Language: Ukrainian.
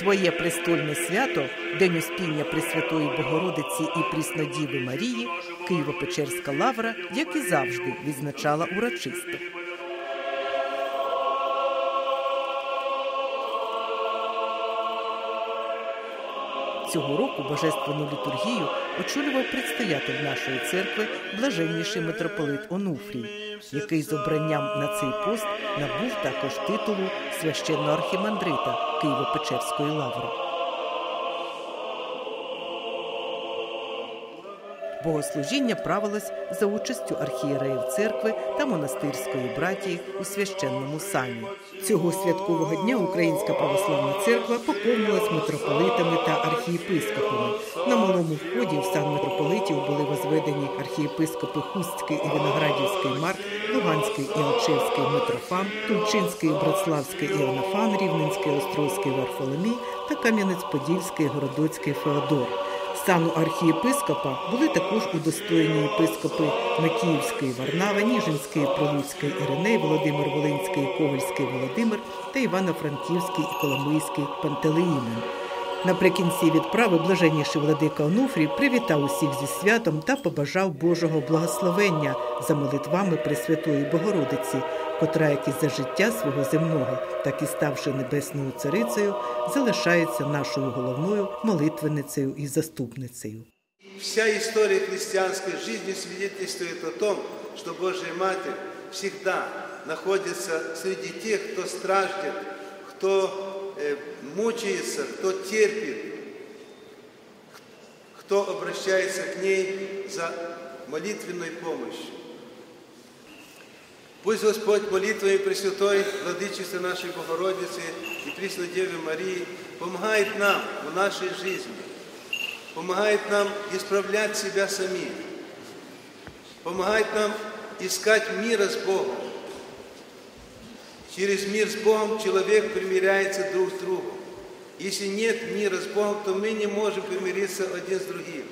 Своє престольне свято, День Успіння Пресвятої Богородиці і Пріснодіви Марії, Києво-Печерська лавра, як і завжди, відзначала урочисто. Цього року божественну літургію очолював предстоятель нашої церкви, блаженніший митрополит Онуфрій, який з обранням на цей пост набув також титулу священно-архімандрита Києво-Печерської лаври. Богослужіння правилось за участю архієреїв церкви та монастирської братії у священному сані. Цього святкового дня Українська православна церква поповнилась митрополитами та архієпископами. На малому вході в сан митрополитів були возведені архієпископи Хустський і Виноградівський Марк, Луганський і Алчевський Митрофан, Тульчинський Братславський Іоаннафан, Рівненський Острозький Варфоломій та Кам'янець-Подільський Городоцький Феодор. Сану архієпископа були також удостоєні єпископи Макіївської Варнава, Ніжинський, Прилуцький Іриней, Володимир Волинський, Ковальський Володимир та Івано-Франківський і Коломийський Пантелеїмон. Наприкінці відправи блаженніший владика Онуфрій привітав усіх зі святом та побажав Божого благословення за молитвами Пресвятої Богородиці, котра як і за життя свого земного, так і ставши небесною царицею, залишається нашою головною молитвенницею і заступницею. Вся история христианской жизни свидетельствует о том, что Божья Матерь всегда находится среди тех, кто страждет, кто э, мучается, кто терпит, кто обращается к ней за молитвенной помощью. Пусть Господь молитвами Пресвятой Владычицы нашей Богородицы и Пресной Девы Марии помогает нам в нашей жизни, помогает нам исправлять себя самих, помогает нам искать мира с Богом. Через мир с Богом человек примиряется друг с другом. Если нет мира с Богом, то мы не можем примириться один с другим.